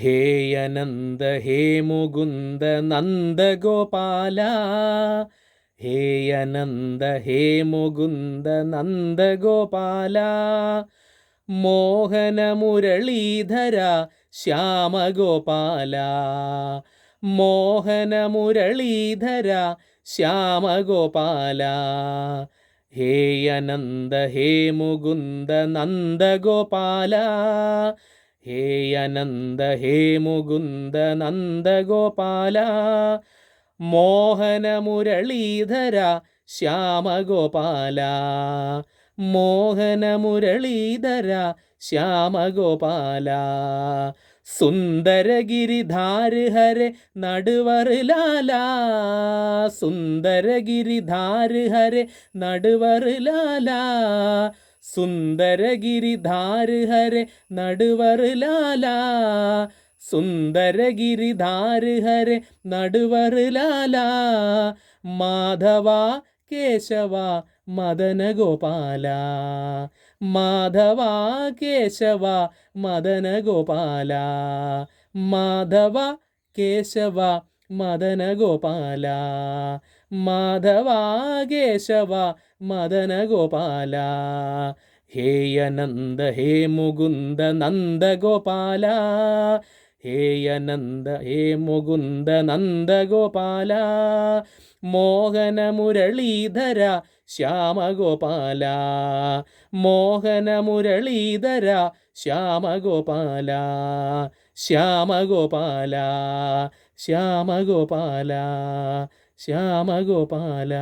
ഹേ അനന്ത ഹേ Mukunda നന്ദഗോപാല. ഹേ അനന്ത ഹേ Mukunda നന്ദഗോപാല. മോഹനമുരളീധര ശ്യാമഗോപാല. മോഹനമുരളീധര ശ്യാമഗോപാല. ഹേ അനന്ത ഹേ Mukunda നന്ദഗോപാല. ഹേ അനന്ത ഹേ Mukunda നന്ദഗോപാല ശ്യാമഗോപാല മോഹനമുരളീധര ശ്യാമഗോപാല സുന്ദരഗിരിധാര് ഹരെ നടുവറ് Lala സുന്ദരഗിരിധാര് ഹരെ നടുവറ് Lala സുന്ദരഗിരിധാര് ഹരെ നടുവറ് Lala Madhava Keshava മദനഗോപാല. Madhava Keshava മദനഗോപാല. Madhava Keshava മദനഗോപാല. Madhava മദന Gopala ഹേ അനന്ത ഹേ Mukunda നന്ദഗോപാല. ഹേ അനന്ത ഹേ Mukunda നന്ദഗോപാല. മോഹനമുരളീധര ശ്യാമഗോപാല. മോഹനമുരളീധര ശ്യാമഗോപാല. ശ്യാമഗോപാല ശ്യാമഗോപാല. ശ്യാമഗോപാല.